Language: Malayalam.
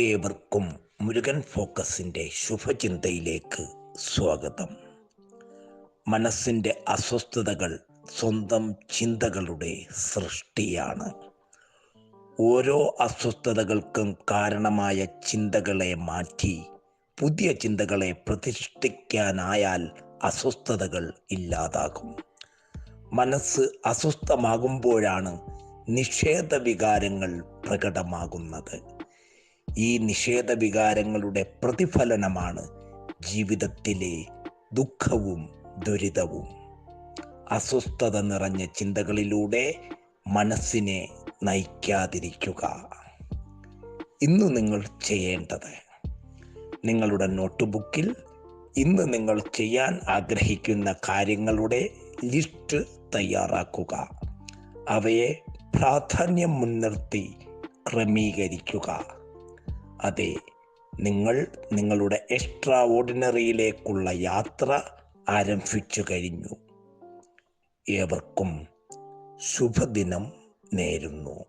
ഏവർക്കും മുരുകൻ ഫോക്കസിന്റെ ശുഭചിന്തയിലേക്ക് സ്വാഗതം. മനസ്സിന്റെ അസ്വസ്ഥതകൾ സ്വന്തം ചിന്തകളുടെ സൃഷ്ടിയാണ്. ഓരോ അസ്വസ്ഥതകൾക്കും കാരണമായ ചിന്തകളെ മാറ്റി പുതിയ ചിന്തകളെ പ്രതിഷ്ഠിക്കാനായാൽ അസ്വസ്ഥതകൾ ഇല്ലാതാകും. മനസ്സ് അസ്വസ്ഥമാകുമ്പോഴാണ് നിഷേധ വികാരങ്ങൾ പ്രകടമാകുന്നത്. ഈ നിഷേധ വികാരങ്ങളുടെ പ്രതിഫലനമാണ് ജീവിതത്തിലെ ദുഃഖവും ദുരിതവും. അസ്വസ്ഥത നിറഞ്ഞ ചിന്തകളിലൂടെ മനസ്സിനെ നയിക്കാതിരിക്കുക. ഇന്ന് നിങ്ങൾ ചെയ്യേണ്ടത് നിങ്ങളുടെ നോട്ട്ബുക്കിൽ ഇന്ന് നിങ്ങൾ ചെയ്യാൻ ആഗ്രഹിക്കുന്ന കാര്യങ്ങളുടെ ലിസ്റ്റ് തയ്യാറാക്കുക. അവയെ പ്രാധാന്യം മുൻനിർത്തി ക്രമീകരിക്കുക. അതെ നിങ്ങൾ നിങ്ങളുടെ എക്സ്ട്രാ ഓർഡിനറിയിലേക്കുള്ള യാത്ര ആരംഭിച്ചു കഴിഞ്ഞു. ഏവർക്കും ശുഭദിനം നേരുന്നു.